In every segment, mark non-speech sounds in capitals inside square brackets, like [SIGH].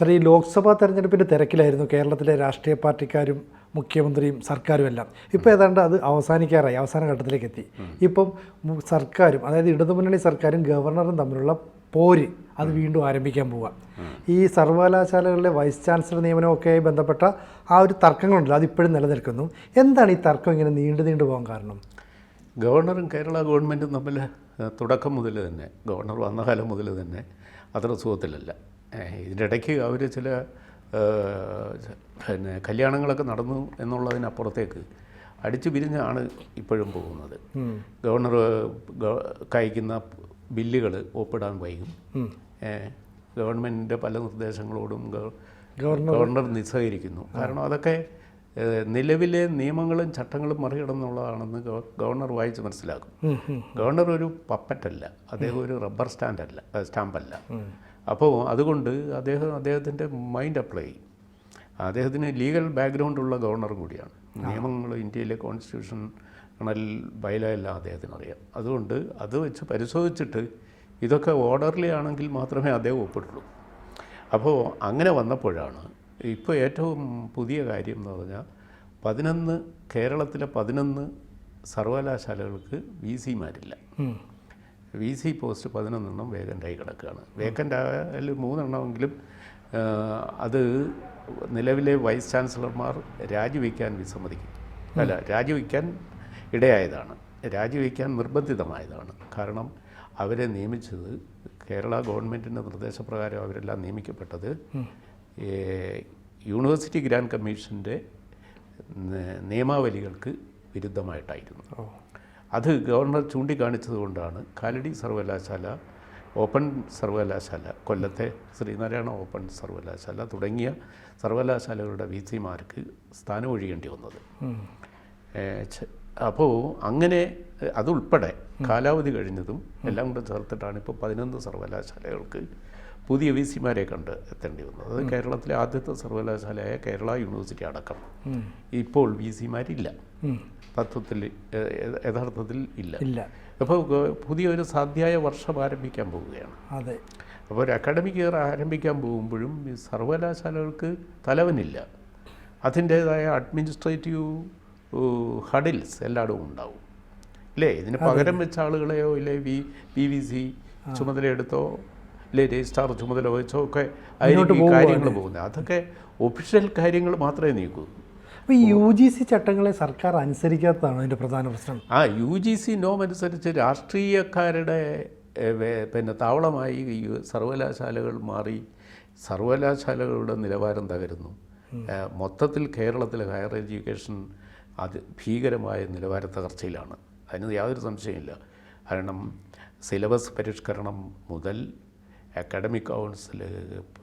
Sir ഈ ലോക്സഭാ തെരഞ്ഞെടുപ്പിന്റെ തിരക്കിലായിരുന്നു കേരളത്തിലെ രാഷ്ട്രീയ പാർട്ടിക്കാരും മുഖ്യമന്ത്രിയും സർക്കാരും എല്ലാം. ഇപ്പോൾ ഏതാണ്ട് അത് അവസാനിക്കാറായി അവസാന ഘട്ടത്തിലേക്ക് എത്തി. ഇപ്പം സർക്കാരും അതായത് ഇടതുമുന്നണി സർക്കാരും ഗവർണറും തമ്മിലുള്ള പോര് അത് വീണ്ടും ആരംഭിക്കാൻ പോവുക ഈ സർവകലാശാലകളിലെ വൈസ് ചാൻസലർ നിയമനമൊക്കെയായി ബന്ധപ്പെട്ട ആ ഒരു തർക്കങ്ങളുണ്ടല്ലോ അതിപ്പോഴും നിലനിൽക്കുന്നു. എന്താണ് ഈ തർക്കം ഇങ്ങനെ നീണ്ടു നീണ്ടു പോകാൻ കാരണം? ഗവർണറും കേരള ഗവൺമെന്റും തമ്മിൽ തുടക്കം മുതൽ തന്നെ ഗവർണർ വന്ന കാലം മുതൽ തന്നെ അത്ര സുഖത്തിലല്ല ഇതിന്റെ ഇടയ്ക്ക് അവർ ചില പിന്നെ കല്യാണങ്ങളൊക്കെ നടന്നു എന്നുള്ളതിനപ്പുറത്തേക്ക് അടിച്ചു പിരിഞ്ഞാണ് ഇപ്പോഴും പോകുന്നത്. ഗവർണർ കഴിക്കുന്ന ബില്ലുകൾ ഒപ്പിടാൻ വൈകും. ഗവൺമെന്റിന്റെ പല നിർദ്ദേശങ്ങളോടും ഗവർണർ നിസ്സഹകരിക്കുന്നു. കാരണം അതൊക്കെ നിലവിലെ നിയമങ്ങളും ചട്ടങ്ങളും മറികടന്നുള്ളതാണെന്ന് ഗവർണർ വായിച്ച് മനസ്സിലാക്കും. ഗവർണർ ഒരു പപ്പറ്റല്ല. അദ്ദേഹം ഒരു റബ്ബർ സ്റ്റാൻഡല്ല സ്റ്റാമ്പല്ല. അപ്പോൾ അതുകൊണ്ട് അദ്ദേഹം അദ്ദേഹത്തിന്റെ മൈൻഡ് അപ്ലൈ ചെയ്യും. അദ്ദേഹത്തിന് ലീഗൽ ബാക്ക്ഗ്രൗണ്ട് ഉള്ള ഗവർണർ കൂടിയാണ്. നിയമങ്ങൾ ഇന്ത്യയിലെ കോൺസ്റ്റിറ്റ്യൂഷണൽ ബൈല എല്ലാം അദ്ദേഹത്തിന് അറിയാം അതുകൊണ്ട് അത് വെച്ച് പരിശോധിച്ചിട്ട് ഇതൊക്കെ ഓർഡർലി ആണെങ്കിൽ മാത്രമേ അദ്ദേഹം ഒപ്പിട്ടുള്ളൂ. അപ്പോൾ അങ്ങനെ വന്നപ്പോഴാണ് ഇപ്പോൾ ഏറ്റവും പുതിയ കാര്യം എന്ന് പറഞ്ഞാൽ പതിനൊന്ന് കേരളത്തിലെ പതിനൊന്ന് സർവകലാശാലകൾക്ക് വി സിമാരില്ല വി സി പോസ്റ്റ് പതിനൊന്നെണ്ണം വേക്കന്റായി കിടക്കുകയാണ്. വേക്കന്റ് ആയാലും മൂന്നെണ്ണമെങ്കിലും അത് നിലവിലെ വൈസ് ചാൻസലർമാർ രാജിവെക്കാൻ വിസമ്മതിക്കും. അല്ല രാജിവെക്കാൻ ഇടയായതാണ്. രാജിവെക്കാൻ നിർബന്ധിതമായതാണ്. കാരണം അവരെ നിയമിച്ചത് കേരള ഗവൺമെന്റിന്റെ നിർദ്ദേശപ്രകാരം അവരെല്ലാം നിയമിക്കപ്പെട്ടത് യൂണിവേഴ്സിറ്റി ഗ്രാൻഡ് കമ്മീഷന്റെ നിയമാവലികൾക്ക് വിരുദ്ധമായിട്ടായിരുന്നു. അത് ഗവർണർ ചൂണ്ടിക്കാണിച്ചതുകൊണ്ടാണ് കാലടി സർവകലാശാല ഓപ്പൺ സർവകലാശാല കൊല്ലത്തെ ശ്രീനാരായണ ഓപ്പൺ സർവകലാശാല തുടങ്ങിയ സർവകലാശാലകളുടെ വി സിമാർക്ക് സ്ഥാനം ഒഴിയേണ്ടി വന്നത് അപ്പോൾ അങ്ങനെ അതുൾപ്പെടെ കാലാവധി കഴിഞ്ഞതും എല്ലാം കൂടെ ചേർത്തിട്ടാണ് ഇപ്പോൾ പതിനൊന്ന് സർവകലാശാലകൾക്ക് പുതിയ വി സിമാരെ കണ്ട് എത്തേണ്ടി വന്നു അത് കേരളത്തിലെ ആദ്യത്തെ സർവകലാശാലയായ കേരള യൂണിവേഴ്സിറ്റി അടക്കം. ഇപ്പോൾ വി സിമാരില്ല. തത്വത്തിൽ യഥാർത്ഥത്തിൽ ഇല്ല. ഇല്ല. അപ്പോൾ പുതിയൊരു സാധ്യായ വർഷം ആരംഭിക്കാൻ പോവുകയാണ്. അതെ. അപ്പോൾ ഒരു അക്കാഡമിക് ഇയർ ആരംഭിക്കാൻ പോകുമ്പോഴും ഈ സർവകലാശാലകൾക്ക് തലവനില്ല. അതിന്റേതായ അഡ്മിനിസ്ട്രേറ്റീവ് ഹഡിൽസ് എല്ലായിടവും ഉണ്ടാവും. ഇല്ലേ? ഇതിന് പകരം വെച്ച ആളുകളെയോ ഇല്ലേ? വി പി വി സി ചുമതലയെടുത്തോ ഇല്ലേ രജിസ്ട്രാർ ചുമതല വഹിച്ചോ ഒക്കെ ആയിരിക്കും കാര്യങ്ങൾ പോകുന്നത്. അതൊക്കെ ഒഫീഷ്യൽ കാര്യങ്ങൾ മാത്രമേ നീക്കൂ അപ്പോൾ ഈ യു ജി സി ചട്ടങ്ങളെ സർക്കാർ അനുസരിക്കാത്തതാണ് അതിന്റെ പ്രധാന പ്രശ്നം. ആ യു ജി സി നോം അനുസരിച്ച് രാഷ്ട്രീയക്കാരുടെ പിന്നെ താവളമായി സർവകലാശാലകൾ മാറി സർവകലാശാലകളുടെ നിലവാരം തകരുന്നു. മൊത്തത്തിൽ കേരളത്തിലെ ഹയർ എഡ്യൂക്കേഷൻ അത് ഭീകരമായ നിലവാര തകർച്ചയിലാണ്. അതിന് യാതൊരു സംശയമില്ല കാരണം സിലബസ് പരിഷ്കരണം മുതൽ അക്കാഡമിക് കൗൺസിൽ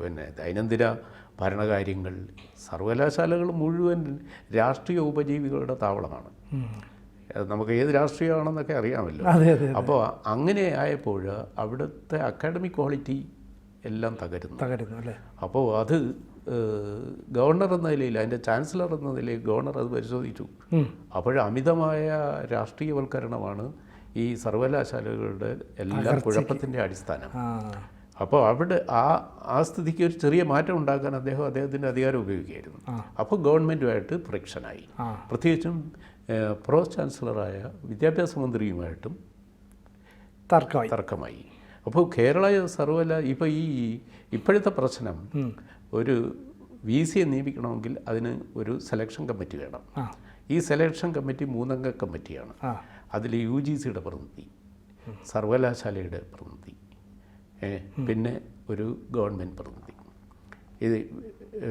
പിന്നെ ദൈനംദിന ഭരണകാര്യങ്ങൾ സർവകലാശാലകൾ മുഴുവൻ രാഷ്ട്രീയ ഉപജീവികളുടെ താവളമാണ്. നമുക്ക് ഏത് രാഷ്ട്രീയമാണെന്നൊക്കെ അറിയാമല്ലോ. അപ്പോൾ അങ്ങനെ ആയപ്പോൾ അവിടുത്തെ അക്കാഡമിക് ക്വാളിറ്റി എല്ലാം തകരുന്നു. തകരുന്നു അല്ലേ? അപ്പോൾ അത് ഗവർണർ എന്ന നിലയിൽ അതിന്റെ ചാൻസലർ എന്ന നിലയിൽ ഗവർണർ അത് പരിശോധിച്ചു. അപ്പോൾ അമിതമായ രാഷ്ട്രീയവൽക്കരണമാണ് ഈ സർവകലാശാലകളുടെ എല്ലാ കുഴപ്പത്തിന്റെ അടിസ്ഥാനം. അപ്പോൾ അവിടെ ആ ആ സ്ഥിതിക്ക് ഒരു ചെറിയ മാറ്റം ഉണ്ടാക്കാൻ അദ്ദേഹം അദ്ദേഹത്തിന്റെ അധികാരം ഉപയോഗിക്കുകയായിരുന്നു. അപ്പോൾ ഗവൺമെന്റുമായിട്ട് ഫ്രിക്ഷനായി. പ്രത്യേകിച്ചും പ്രോ ചാൻസലറായ വിദ്യാഭ്യാസ മന്ത്രിയുമായിട്ടും തർക്കമായി. തർക്കമായി. അപ്പോൾ കേരള സർവല ഇപ്പോൾ ഈ ഇപ്പോഴത്തെ പ്രശ്നം ഒരു വി സിയെ നിയമിക്കണമെങ്കിൽ അതിന് ഒരു സെലക്ഷൻ കമ്മിറ്റി വേണം. ഈ സെലക്ഷൻ കമ്മിറ്റി മൂന്നംഗ കമ്മിറ്റിയാണ്. അതിൽ യു ജി സിയുടെ പ്രതിനിധി സർവകലാശാലയുടെ പ്രതിനിധി പിന്നെ ഒരു ഗവൺമെന്റ് പ്രതിനിധി. ഇത്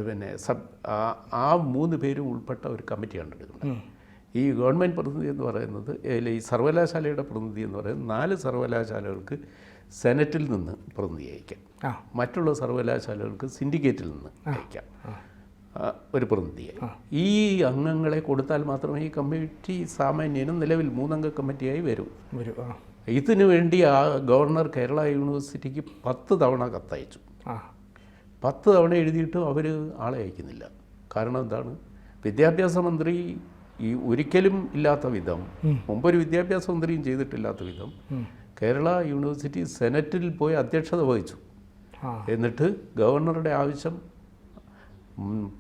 പിന്നെ സബ് ആ- ആ മൂന്ന് പേരും ഉൾപ്പെട്ട ഒരു കമ്മിറ്റിയാണ് എടുക്കുന്നത് ഈ ഗവൺമെന്റ് പ്രതിനിധി എന്ന് പറയുന്നത് ഈ സർവകലാശാലയുടെ പ്രതിനിധി എന്ന് പറയുന്നത് നാല് സർവകലാശാലകൾക്ക് സെനറ്റിൽ നിന്ന് പ്രതിനിധി അയക്കാം. മറ്റുള്ള സർവകലാശാലകൾക്ക് സിൻഡിക്കേറ്റിൽ നിന്ന് അയക്കാം. ഒരു പ്രതിനിധിയായി ഈ അംഗങ്ങളെ കൊടുത്താൽ മാത്രമേ ഈ കമ്മിറ്റി സാമാന്യനും നിലവിൽ മൂന്നംഗ കമ്മിറ്റിയായി വരൂ. വരൂ ഇതിനു വേണ്ടി ആ ഗവർണർ കേരള യൂണിവേഴ്സിറ്റിക്ക് പത്ത് തവണ കത്തയച്ചു. പത്ത് തവണ എഴുതിയിട്ടും അവർ ആളെ അയക്കുന്നില്ല. കാരണം എന്താണ്? വിദ്യാഭ്യാസ മന്ത്രി ഈ ഒരിക്കലും ഇല്ലാത്ത വിധം മുമ്പൊരു വിദ്യാഭ്യാസ മന്ത്രിയും ചെയ്തിട്ടില്ലാത്ത വിധം കേരള യൂണിവേഴ്സിറ്റി സെനറ്റിൽ പോയി അധ്യക്ഷത വഹിച്ചു. എന്നിട്ട് ഗവർണറുടെ ആവശ്യം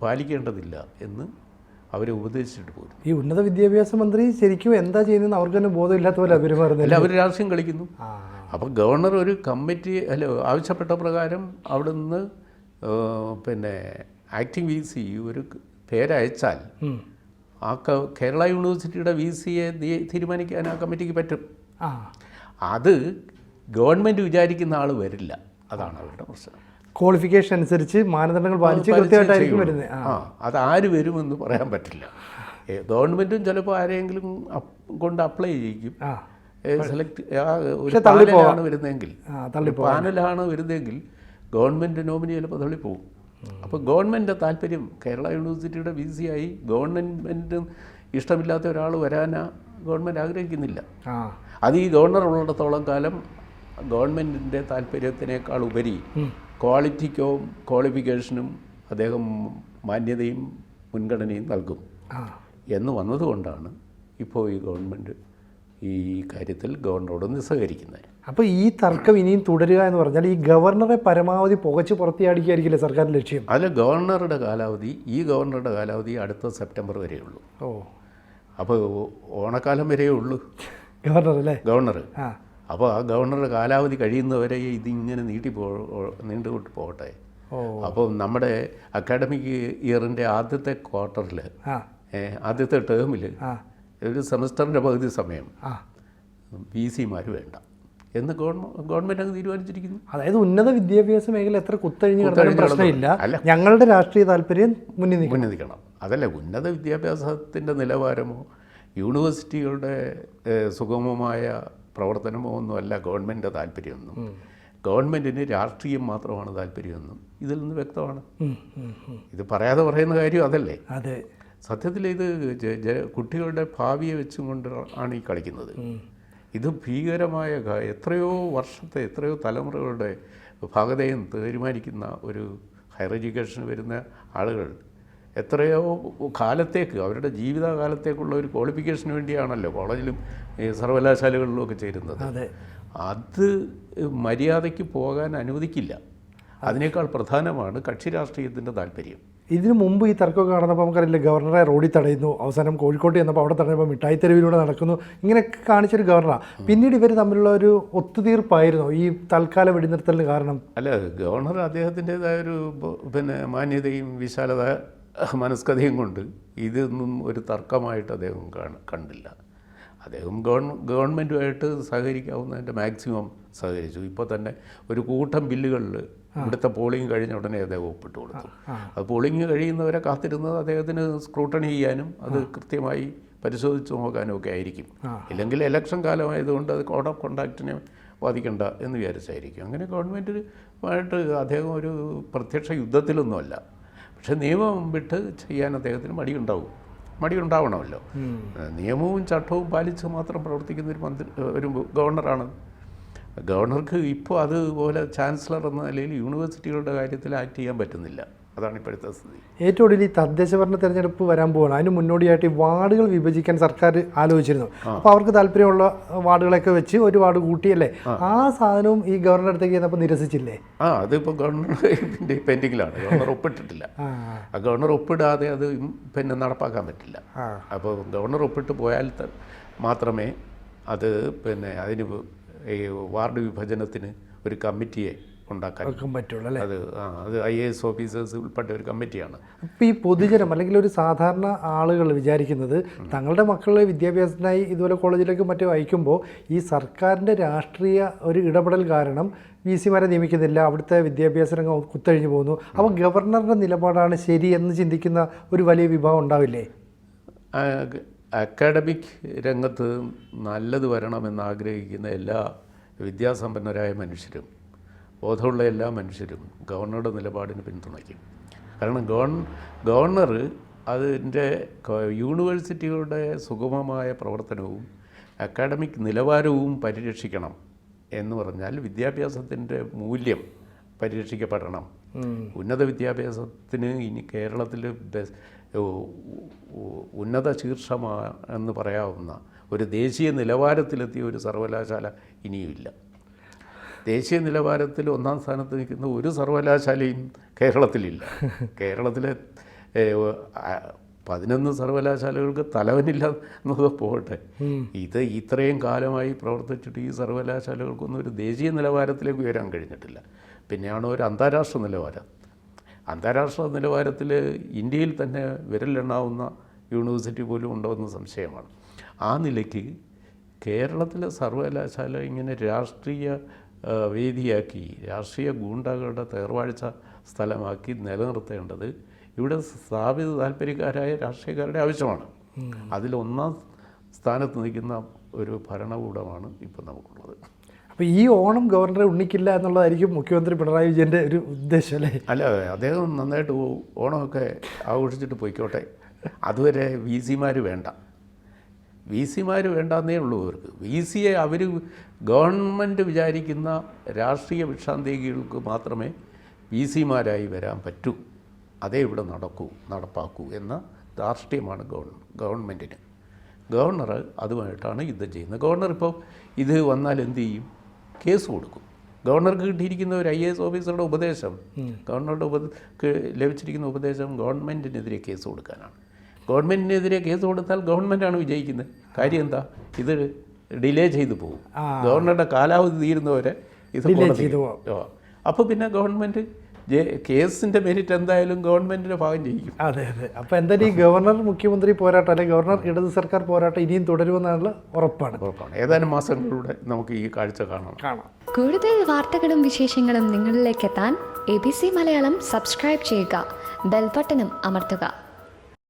പാലിക്കേണ്ടതില്ല എന്ന് അവരെ ഉപദേശിച്ചിട്ട് പോരും. ഈ ഉന്നത വിദ്യാഭ്യാസ മന്ത്രി ശരിക്കും എന്താ ചെയ്യുന്നതെന്ന് അവർക്ക് തന്നെ ബോധമില്ലാത്ത പോലെ പെരുമാറുന്നില്ല അല്ല അവർ രാഷ്ട്രീയം കളിക്കുന്നു. അപ്പം അപ്പോൾ ഗവർണർ ഒരു കമ്മിറ്റി അല്ല ആവശ്യപ്പെട്ട പ്രകാരം അവിടെ നിന്ന് പിന്നെ ആക്ടിംഗ് വി സി ഒരു പേരയച്ചാൽ. ആ കേരള യൂണിവേഴ്സിറ്റിയുടെ വി സിയെ തീരുമാനിക്കാൻ ആ കമ്മിറ്റിക്ക് പറ്റും. അത് ഗവൺമെന്റ് വിചാരിക്കുന്ന ആൾ വരില്ല. അതാണ് അവരുടെ പ്രശ്നം. ക്വാളിഫിക്കേഷൻ അനുസരിച്ച് മാനദണ്ഡങ്ങൾ പാലിച്ച് കൃത്യമായിട്ടായിരിക്കും വരുന്നത്. ആ. അത് ആര് വരുമെന്ന് പറയാൻ പറ്റില്ല. ഗവൺമെന്റും ഗവൺമെന്റും ചിലപ്പോൾ ആരെങ്കിലും കൊണ്ട് അപ്ലൈ ചെയ്യിക്കും. സെലക്ട് ഒരു പാനലാണ് വരുന്നതെങ്കിൽ. ഗവൺമെന്റ് ഒരു തള്ളിപ്പോവാം പാനലാണ് വരുന്നതെങ്കിൽ ഗവൺമെന്റ് നോമിനി ചിലപ്പോൾ തള്ളിപ്പോവും. അപ്പോൾ ഗവൺമെന്റ് താല്പര്യം കേരള യൂണിവേഴ്സിറ്റിയുടെ വി സി ആയി ഗവൺമെന്റ് ഇഷ്ടമില്ലാത്ത ഒരാൾ വരാനാ ഗവൺമെന്റ് ആഗ്രഹിക്കുന്നില്ല. അത് ഈ ഗവർണർ ഉള്ളിടത്തോളം കാലം ഗവൺമെന്റിന്റെ താല്പര്യത്തിനേക്കാൾ ഉപരി ക്വാളിറ്റിക്കോ ക്വാളിഫിക്കേഷനും അദ്ദേഹം മാന്യതയും മുൻഗണനയും നൽകും. എന്ന് വന്നതുകൊണ്ടാണ് ഇപ്പോൾ ഈ ഗവൺമെന്റ് ഈ കാര്യത്തിൽ ഗവർണറോട് നിസ്സഹകരിക്കുന്നത്. അപ്പോൾ ഈ തർക്കം ഇനിയും തുടരുക എന്ന് പറഞ്ഞാൽ ഈ ഗവർണറെ പരമാവധി പുകച്ച് പുറത്തിയാടിക്കായിരിക്കില്ലേ സർക്കാരിന്റെ ലക്ഷ്യം? അല്ല ഗവർണറുടെ കാലാവധി ഈ ഗവർണറുടെ കാലാവധി അടുത്ത സെപ്റ്റംബർ വരെയേ ഉള്ളൂ. ഓ. അപ്പോൾ ഓണക്കാലം വരെയേ ഉള്ളൂ. ഗവർണർ അല്ലേ ഗവർണർ ആ. അപ്പോൾ ആ ഗവർണറുടെ കാലാവധി കഴിയുന്നവരെ ഇതിങ്ങനെ നീട്ടി പോ നീണ്ടുകൊണ്ട് പോകട്ടെ. അപ്പോൾ നമ്മുടെ അക്കാഡമിക് ഇയറിന്റെ ആദ്യത്തെ ക്വാർട്ടറിൽ ആദ്യത്തെ ടേമിൽ ഒരു സെമസ്റ്ററിന്റെ പകുതി സമയം പി സിമാർ വേണ്ട. എന്ന് ഗവൺമെന്റ് ഗവൺമെന്റ് അങ്ങ് തീരുമാനിച്ചിരിക്കുന്നു. അതായത് ഉന്നത വിദ്യാഭ്യാസ മേഖല എത്ര കുത്തഴിഞ്ഞ് കിടന്നാലും പ്രശ്നമില്ല. ഞങ്ങളുടെ രാഷ്ട്രീയ താല്പര്യം മുന്നിൽ മുന്നിൽ നിൽക്കണം. അതല്ല ഉന്നത വിദ്യാഭ്യാസത്തിന്റെ നിലവാരമോ യൂണിവേഴ്സിറ്റികളുടെ സുഗമമായ പ്രവർത്തനമോ ഒന്നുമല്ല ഗവൺമെന്റിന്റെ താല്പര്യമൊന്നും. ഗവൺമെന്റിന് രാഷ്ട്രീയം മാത്രമാണ് താല്പര്യമെന്നും. ഇതിൽ നിന്ന് വ്യക്തമാണ്. ഇത് പറയാതെ പറയുന്ന കാര്യം അതല്ലേ? അതെ. സത്യത്തിൽ ഇത് കുട്ടികളുടെ ഭാവിയെ വെച്ചും കൊണ്ട് ആണ് ഈ കളിക്കുന്നത്. ഇത് ഭീകരമായ എത്രയോ വർഷത്തെ എത്രയോ തലമുറകളുടെ ഭാഗതയും തീരുമാനിക്കുന്ന ഒരു ഹയർ എഡ്യൂക്കേഷന് വരുന്ന ആളുകൾ എത്രയോ കാലത്തേക്ക് അവരുടെ ജീവിതകാലത്തേക്കുള്ള ഒരു ക്വാളിഫിക്കേഷന് വേണ്ടിയാണല്ലോ കോളേജിലും സർവകലാശാലകളിലും ഒക്കെ ചേരുന്നത്. അതെ. അത് മര്യാദയ്ക്ക് പോകാൻ അനുവദിക്കില്ല. അതിനേക്കാൾ പ്രധാനമാണ് കക്ഷി രാഷ്ട്രീയത്തിന്റെ താല്പര്യം. ഇതിനു മുമ്പ് ഈ തർക്കമൊക്കെ നടന്നപ്പോൾ നമുക്കറിയില്ല ഗവർണറെ റോഡിൽ തടയുന്നു അവസാനം കോഴിക്കോട്ട് ചെന്നപ്പോൾ അവിടെ തടയുമ്പോൾ മിഠായി തെരുവിലൂടെ നടക്കുന്നു ഇങ്ങനെയൊക്കെ കാണിച്ചൊരു ഗവർണറാണ് പിന്നീട് ഇവർ തമ്മിലുള്ള ഒരു ഒത്തുതീർപ്പായിരുന്നു ഈ തൽക്കാല വെടിനിർത്തലിന് കാരണം. അല്ല ഗവർണർ അദ്ദേഹത്തിന്റെതായ ഒരു പിന്നെ മാന്യതയും വിശാലത മനസ്കതയും കൊണ്ട് ഇതൊന്നും ഒരു തർക്കമായിട്ട് അദ്ദേഹം കാണ- കണ്ടില്ല. അദ്ദേഹം ഗവൺ ഗവൺമെന്റുമായിട്ട് സഹകരിക്കാവുന്നതിന്റെ മാക്സിമം സഹകരിച്ചു. ഇപ്പോൾ തന്നെ ഒരു കൂട്ടം ബില്ലുകളിൽ ഇവിടുത്തെ പോളിംഗ് കഴിഞ്ഞ ഉടനെ അദ്ദേഹം ഒപ്പിട്ട് കൊടുത്തു. അത് പോളിംഗ് കഴിയുന്നവരെ കാത്തിരുന്നത് അദ്ദേഹത്തിന് സ്ക്രൂട്ടണി ചെയ്യാനും അത് കൃത്യമായി പരിശോധിച്ച് നോക്കാനും ഒക്കെ ആയിരിക്കും ഇല്ലെങ്കിൽ ഇലക്ഷൻ കാലമായതുകൊണ്ട് അത് കോഡ് ഓഫ് കോണ്ടാക്റ്റിനെ ബാധിക്കണ്ട എന്ന് വിചാരിച്ചായിരിക്കും. അങ്ങനെ ഗവൺമെന്റുമായിട്ട് അദ്ദേഹം ഒരു പ്രത്യക്ഷ യുദ്ധത്തിലൊന്നുമല്ല. പക്ഷേ നിയമം വിട്ട് ചെയ്യാൻ അദ്ദേഹത്തിന് മടിയുണ്ടാവും. മടിയുണ്ടാവണമല്ലോ. നിയമവും ചട്ടവും പാലിച്ച് മാത്രം പ്രവർത്തിക്കുന്ന ഒരു മന്ത്രി ഒരു ഗവർണറാണ്. ഗവർണർക്ക് ഇപ്പോൾ അതുപോലെ ചാൻസലർ എന്ന നിലയിൽ യൂണിവേഴ്സിറ്റികളുടെ കാര്യത്തിൽ ആക്ട് ചെയ്യാൻ പറ്റുന്നില്ല. അതാണ് ഇപ്പോഴത്തെ സ്ഥിതി. ഏറ്റവും ഒടുവിൽ ഈ തദ്ദേശ ഭരണ തെരഞ്ഞെടുപ്പ് വരാൻ പോവുകയാണ് അതിന് മുന്നോടിയായിട്ട് ഈ വാർഡുകൾ വിഭജിക്കാൻ സർക്കാർ ആലോചിച്ചിരുന്നു. അപ്പോൾ അവർക്ക് താല്പര്യമുള്ള വാർഡുകളൊക്കെ വെച്ച് ഒരു വാർഡ് കൂട്ടിയല്ലേ? ആ. സാധനവും ഈ ഗവർണർ അടുത്തേക്ക് ചെന്നപ്പോൾ നിരസിച്ചില്ലേ? ആ അതിപ്പോൾ ഗവൺമെന്റ് [LAUGHS] പെൻഡിങ്ങിലാണ്. ഗവർണർ ഒപ്പിട്ടിട്ടില്ല. ആ. ആ ഗവർണർ ഒപ്പിടാതെ അത് പിന്നെ നടപ്പാക്കാൻ പറ്റില്ല. അപ്പോൾ ഗവർണർ ഒപ്പിട്ട് പോയാൽ മാത്രമേ അത് പിന്നെ അതിന് ഈ വാർഡ് വിഭജനത്തിന് ഒരു കമ്മിറ്റിയെ ഉണ്ടാക്കാൻ പറ്റുള്ളൂ അല്ലേ? അത് ആ അത് ഐ എ എസ് ഓഫീസേഴ്സ് ഉൾപ്പെട്ട ഒരു കമ്മിറ്റിയാണ്. അപ്പോൾ ഈ പൊതുജനം അല്ലെങ്കിൽ ഒരു സാധാരണ ആളുകൾ വിചാരിക്കുന്നത് തങ്ങളുടെ മക്കളെ വിദ്യാഭ്യാസത്തിനായി ഇതുപോലെ കോളേജിലേക്ക് മറ്റും അയക്കുമ്പോൾ ഈ സർക്കാരിന്റെ രാഷ്ട്രീയ ഒരു ഇടപെടൽ കാരണം വി സിമാരെ നിയമിക്കുന്നില്ല അവിടുത്തെ വിദ്യാഭ്യാസ രംഗം കുത്തഴിഞ്ഞു പോകുന്നു. അപ്പോൾ ഗവർണറുടെ നിലപാടാണ് ശരി എന്ന് ചിന്തിക്കുന്ന ഒരു വലിയ വിഭാഗം ഉണ്ടാവില്ലേ? അക്കാഡമിക് രംഗത്ത് നല്ലത് വരണമെന്ന് ആഗ്രഹിക്കുന്ന എല്ലാ വിദ്യാസമ്പന്നരായ മനുഷ്യരും ബോധമുള്ള എല്ലാ മനുഷ്യരും ഗവർണറുടെ നിലപാടിന് പിന്തുണയ്ക്കും. കാരണം ഗവൺ ഗവർണർ അതിന്റെ യൂണിവേഴ്സിറ്റികളുടെ സുഗമമായ പ്രവർത്തനവും അക്കാഡമിക് നിലവാരവും പരിരക്ഷിക്കണം എന്ന് പറഞ്ഞാൽ വിദ്യാഭ്യാസത്തിന്റെ മൂല്യം പരിരക്ഷിക്കപ്പെടണം. ഉന്നത വിദ്യാഭ്യാസത്തിന് ഇനി കേരളത്തിൽ ഉന്നത ശീർഷമാ എന്ന് പറയാവുന്ന ഒരു ദേശീയ നിലവാരത്തിലെത്തിയ ഒരു സർവകലാശാല ഇനിയുമില്ല. ദേശീയ നിലവാരത്തിൽ ഒന്നാം സ്ഥാനത്ത് നിൽക്കുന്ന ഒരു സർവകലാശാലയും കേരളത്തിലില്ല. [LAUGHS] കേരളത്തിലെ പതിനൊന്ന് സർവകലാശാലകൾക്ക് തലവനില്ല എന്നത് പോകട്ടെ. ഇത് ഇത്രയും കാലമായി പ്രവർത്തിച്ചിട്ട് ഈ സർവകലാശാലകൾക്കൊന്നും ഒരു ദേശീയ നിലവാരത്തിലേക്ക് ഉയരാൻ കഴിഞ്ഞിട്ടില്ല. പിന്നെയാണ് ഒരു അന്താരാഷ്ട്ര നിലവാരം. അന്താരാഷ്ട്ര നിലവാരത്തിൽ ഇന്ത്യയിൽ തന്നെ വിരലെണ്ണാവുന്ന യൂണിവേഴ്സിറ്റി പോലും ഉണ്ടോ എന്ന് സംശയമാണ്. ആ നിലയ്ക്ക് കേരളത്തിലെ സർവകലാശാല ഇങ്ങനെ രാഷ്ട്രീയ വേദിയാക്കി രാഷ്ട്രീയ ഗൂണ്ടകളുടെ തേർവാഴ്ച സ്ഥലമാക്കി നിലനിർത്തേണ്ടത് ഇവിടെ സ്ഥാപിത താല്പര്യക്കാരായ രാഷ്ട്രീയക്കാരുടെ ആവശ്യമാണ്. അതിലൊന്നാം സ്ഥാനത്ത് നിൽക്കുന്ന ഒരു ഭരണകൂടമാണ് ഇപ്പം നമുക്കുള്ളത്. അപ്പോൾ ഈ ഓണം ഗവർണറെ ഉണ്ണിക്കില്ല എന്നുള്ളതായിരിക്കും മുഖ്യമന്ത്രി പിണറായി വിജയന്റെ ഒരു ഉദ്ദേശം അല്ലേ? അല്ല അദ്ദേഹം നന്നായിട്ട് ഓണമൊക്കെ ആഘോഷിച്ചിട്ട് പോയിക്കോട്ടെ. അതുവരെ വി സിമാർ വേണ്ട. വി സിമാർ വേണ്ടെന്നേ ഉള്ളൂ അവർക്ക് വി സിയെ അവർ ഗവൺമെന്റ് വിചാരിക്കുന്ന രാഷ്ട്രീയ വിഷാന്തികൾക്ക് മാത്രമേ വി സിമാരായി വരാൻ പറ്റൂ. അതേ ഇവിടെ നടക്കൂ നടപ്പാക്കൂ എന്ന ധാർഷ്ട്യമാണ് ഗവൺ ഗവൺമെന്റിന് ഗവർണർ അതുമായിട്ടാണ് യുദ്ധം ചെയ്യുന്നത്. ഗവർണർ ഇപ്പോൾ ഇത് വന്നാൽ എന്ത് ചെയ്യും? കേസ് കൊടുക്കും. ഗവർണർക്ക് കിട്ടിയിരിക്കുന്ന ഒരു ഐ എ എസ് ഓഫീസറുടെ ഉപദേശം ഗവർണറുടെ ഉപ ലഭിച്ചിരിക്കുന്ന ഉപദേശം ഗവൺമെന്റിനെതിരെ കേസ് കൊടുക്കാനാണ്. ഗവൺമെന്റിനെതിരെ കേസ് കൊടുത്താൽ ഗവൺമെന്റാണ് വിജയിക്കുന്നത്. കാര്യം എന്താ? ഇത് ഡിലേ ചെയ്തു പോകും. ഗവർണറുടെ കാലാവധി തീരുന്നവരെ ഇത് പോകും. അപ്പോൾ പിന്നെ ഗവൺമെന്റ് കേസിന്റെ മെരിറ്റ് എന്തായാലും ഗവൺമെന്റിന്റെ ഭാഗം ചെയ്യും അതെ അതെ. അപ്പോൾ എന്തായാലും ഈ ഗവർണർ മുഖ്യമന്ത്രി പോരാട്ടം അല്ലെങ്കിൽ ഗവർണർ ഇടത് സർക്കാർ പോരാട്ടം ഇനിയും തുടരുമെന്നുള്ള ഉറപ്പാണ്. ഉറപ്പാണ്. ഏതാനും മാസങ്ങളിലൂടെ നമുക്ക് ഈ കാഴ്ച കാണാം. കാണാം. കൂടുതൽ വാർത്തകളും വിശേഷങ്ങളും നിങ്ങളിലേക്ക് എത്താൻ A B C Malayalam subscribe ചെയ്യുക. ബെൽബട്ടനും അമർത്തുക.